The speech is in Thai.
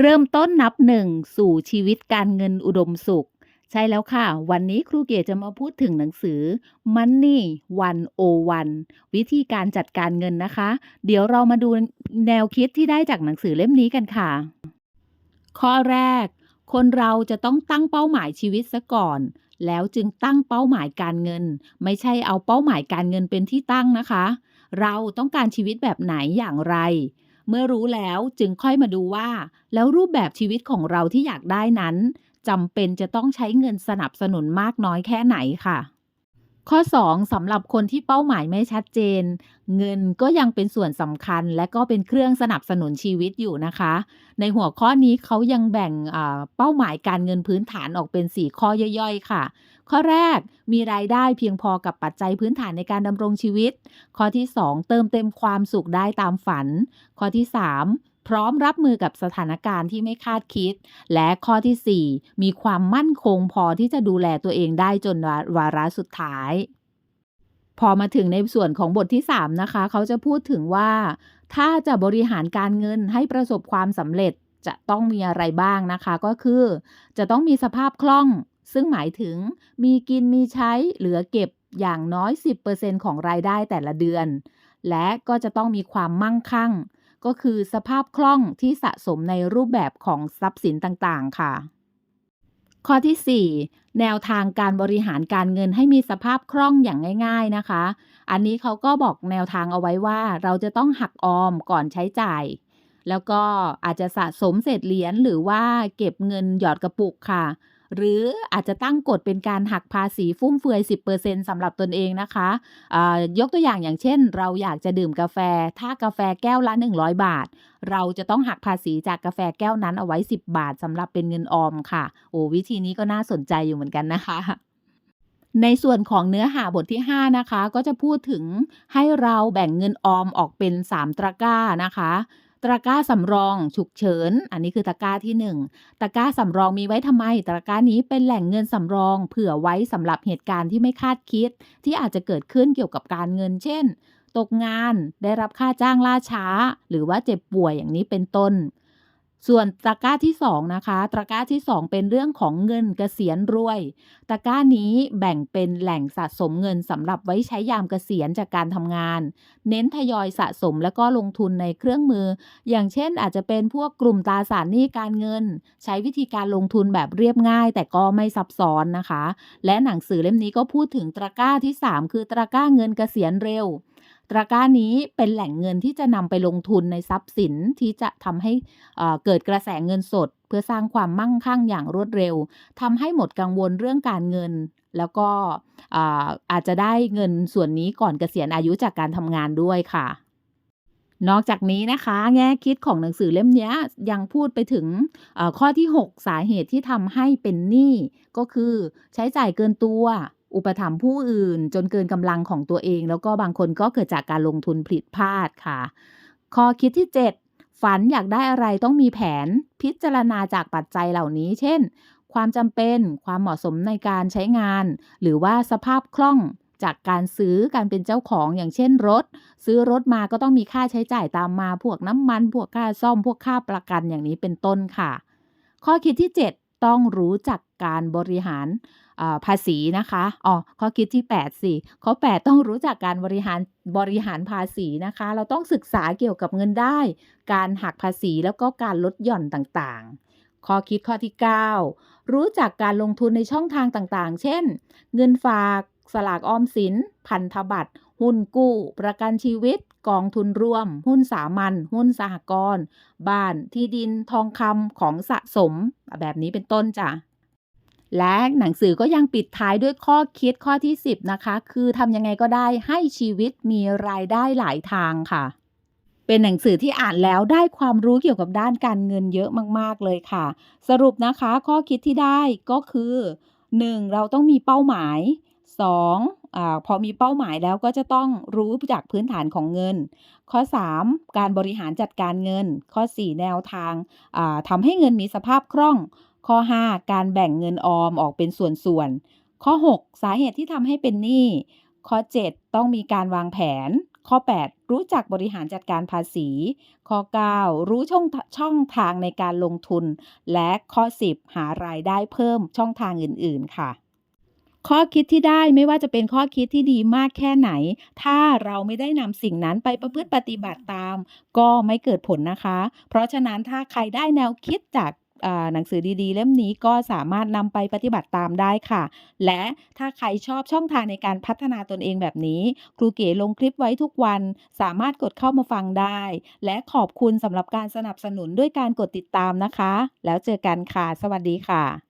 เริ่มต้นนับหนึ่งสู่ชีวิตการเงินอุดมสุข ใช่แล้วค่ะ วันนี้ครูเกียรจะมาพูดถึงหนังสือ Money 101 วิธีการจัดการเงินนะคะ เดี๋ยวเรามาดูแนวคิดที่ได้จากหนังสือเล่มนี้กันค่ะ ข้อแรก คนเราจะต้องตั้งเป้าหมายชีวิตซะก่อน แล้วจึงตั้งเป้าหมายการเงิน ไม่ใช่เอาเป้าหมายการเงินเป็นที่ตั้งนะคะ เราต้องการชีวิตแบบไหนอย่างไร เมื่อรู้แล้วจึงค่อยมาดูว่า แล้วรูปแบบชีวิตของเราที่อยากได้นั้นจำเป็นจะต้องใช้เงินสนับสนุนมากน้อยแค่ไหนค่ะ ข้อ 2สำหรับคนที่เป้าหมายไม่ชัดเจน เงินก็ยังเป็นส่วนสำคัญ และก็เป็นเครื่องสนับสนุนชีวิตอยู่นะคะ ในหัวข้อนี้เขายังแบ่งเป้าหมายการเงินพื้นฐานออกเป็น 4 ข้อย่อยๆ ค่ะ ข้อแรกมีรายได้เพียงพอกับปัจจัยพื้นฐานในการดำรงชีวิต ข้อที่ 2 เติมเต็มความสุขได้ตามฝัน ข้อที่ 3 พร้อมรับมือกับสถานการณ์ที่ไม่คาดคิด และข้อทีสี่4 มีความมั่นคงพอที่จะดูแลตัวเองได้จนวาวาระสุดท้าย พอมาถึงในส่วนของบทที่ 3 นะคะ เขาจะพูดถึงว่า ถ้าจะบริหารการเงินให้ประสบความสำเร็จจะต้องมีอะไรบ้างนะคะก็คือ จะต้องมีสภาพคล่อง ซึ่งหมายถึงมีกินมีใช้เหลือเก็บอย่างน้อย 10%ของรายได้แต่ละเดือน และก็จะต้องมีความมั่งคั่ง ก็คือสภาพคล่องที่สะสมในรูปแบบของทรัพย์สินต่างๆ ค่ะ ข้อที่ 4 แนวทางการบริหารการเงินให้มีสภาพคล่องอย่างง่าย ๆนะคะ อันนี้เขาก็บอกแนวทางเอาไว้ว่าเราจะต้องหักออมก่อนใช้จ่าย แล้วก็อาจจะสะสมเศษเหรียญหรือว่าเก็บเงินหยอดกระปุกค่ะ หรืออาจจะตั้งกฎเป็นการหักภาษีฟุ่มเฟือย 10%สำหรับตนเองนะคะยกตัวอย่างอย่างเช่น เราอยากจะดื่มกาแฟ ถ้ากาแฟแก้วละ 100 บาท เราจะต้องหักภาษีจากกาแฟแก้วนั้นเอาไว้ 10 บาทสำหรับเป็นเงินออมค่ะ โอ้วิธีนี้ก็น่าสนใจอยู่เหมือนกันนะคะในส่วนของเนื้อหาบทที่ 5 นะคะ ก็จะพูดถึงให้เราแบ่งเงินออมออกเป็น 3 ตะกร้านะคะ ตะกร้าสำรองฉุกเฉิน อันนี้คือตะกร้าที่ 1ตะกร้าสำรองมีไว้ทำไม ตะกร้านี้เป็นแหล่งเงินสำรอง เผื่อไว้สำหรับเหตุการณ์ที่ไม่คาดคิด ที่อาจจะเกิดขึ้นเกี่ยวกับการเงิน เช่น ตกงาน ได้รับค่าจ้างล่าช้า หรือว่าเจ็บป่วยอย่างนี้เป็นต้น ส่วนตะกร้าที่2นะคะตะกร้าที่ 2 เป็นเรื่องของเงินเกษียณรวยตะกร้านี้แบ่งเป็นแหล่งสะสมเงินสำหรับไว้ใช้ยามเกษียณจากการทำงาน เน้นทยอยสะสมและก็ลงทุนในเครื่องมือ อย่างเช่นอาจจะเป็นพวกกลุ่มตราสารหนี้การเงิน ใช้วิธีการลงทุนแบบเรียบง่าย แต่ก็ไม่ซับซ้อนนะคะ และหนังสือเล่มนี้ก็พูดถึงตะกร้าที่ 3 คือตะกร้าเงินเกษียณเร็ว ตะกร้านี้เป็นแหล่งเงินที่จะนำไปลงทุนในทรัพย์สินที่จะทำให้เกิดกระแสเงินสด เพื่อสร้างความมั่งคั่งอย่างรวดเร็วทำให้หมดกังวลเรื่องการเงิน แล้วก็อาจจะได้เงินส่วนนี้ก่อนเกษียณอายุจากการทำงานด้วยค่ะนอกจากนี้นะคะ แง่คิดของหนังสือเล่มนี้ยังพูดไปถึงข้อที่ 6 สาเหตุที่ทำให้เป็นหนี้ก็คือใช้จ่ายเกินตัว อุปถัมภ์ผู้อื่นจนเกินกำลังของตัวเอง แล้วก็บางคนก็เกิดจากการลงทุนผิดพลาดค่ะ ข้อคิดที่ 7 ฝันอยากได้อะไรต้องมีแผน พิจารณาจากปัจจัยเหล่านี้ เช่น ความจำเป็น ความเหมาะสมในการใช้งาน หรือว่าสภาพคล่องจากการซื้อการเป็นเจ้าของอย่างเช่นรถ ซื้อรถมาก็ต้องมีค่าใช้จ่ายตามมาพวกน้ำมันพวกค่าซ่อมพวกค่าประกันอย่างนี้เป็นต้นค่ะ ข้อคิดที่ 7 ต้องรู้จัก การบริหารภาษีนะคะอ๋อข้อคิดที่8สิข้อ 8 ต้องรู้จักการบริหารบริหารภาษีนะคะ เราต้องศึกษาเกี่ยวกับเงินได้ การหักภาษีแล้วก็การลดหย่อนต่างๆ ข้อคิดข้อที่ 9 รู้จักการลงทุนในช่องทางต่างๆ เช่น เงินฝากสลากออมสิน พันธบัตร หุ้นกู้ ประกันชีวิต กองทุนรวม หุ้นสามัญ หุ้นสหกรณ์ บ้าน ที่ดิน ทองคำ ของสะสม แบบนี้เป็นต้นจ้ะ และหนังสือก็ยังปิดท้ายด้วยข้อคิดข้อที่ 10 นะคะ คือทำยังไงก็ได้ให้ชีวิตมีรายได้หลายทางค่ะ เป็นหนังสือที่อ่านแล้วได้ความรู้เกี่ยวกับด้านการเงินเยอะมาก ๆ เลยค่ะ สรุปนะคะข้อคิดที่ได้ก็คือ 1. เราต้องมีเป้าหมาย 2. อพอมีเป้าหมายแล้วก็จะต้องรู้จากพื้นฐานของเงิน ข้อ 3. การบริหารจัดการเงิน ข้อ 4 แนวทางทำให้เงินมีสภาพคล่อง ข้อ 5 การแบ่งเงินออมออกเป็นส่วนๆ ข้อ 6 สาเหตุที่ทำให้เป็นหนี้ ข้อ 7 ต้องมีการวางแผน ข้อ 8 รู้จักบริหารจัดการภาษี ข้อ 9 รู้ช่องช่องทางในการลงทุน และข้อ 10 หารายได้เพิ่มช่องทางอื่นๆ ค่ะ ข้อคิดที่ได้ไม่ว่าจะเป็นข้อคิดที่ดีมากแค่ไหน ถ้าเราไม่ได้นำสิ่งนั้นไปประพฤติปฏิบัติตาม ก็ไม่เกิดผลนะคะ เพราะฉะนั้นถ้าใครได้แนวคิดจาก หนังสือดีๆ เล่มนี้ก็สามารถนำไปปฏิบัติตามได้ค่ะ และถ้าใครชอบช่องทางในการพัฒนาตนเองแบบนี้ ครูเก๋ลงคลิปไว้ทุกวัน สามารถกดเข้ามาฟังได้ และขอบคุณสำหรับการสนับสนุนด้วยการกดติดตามนะคะ แล้วเจอกันค่ะ สวัสดีค่ะ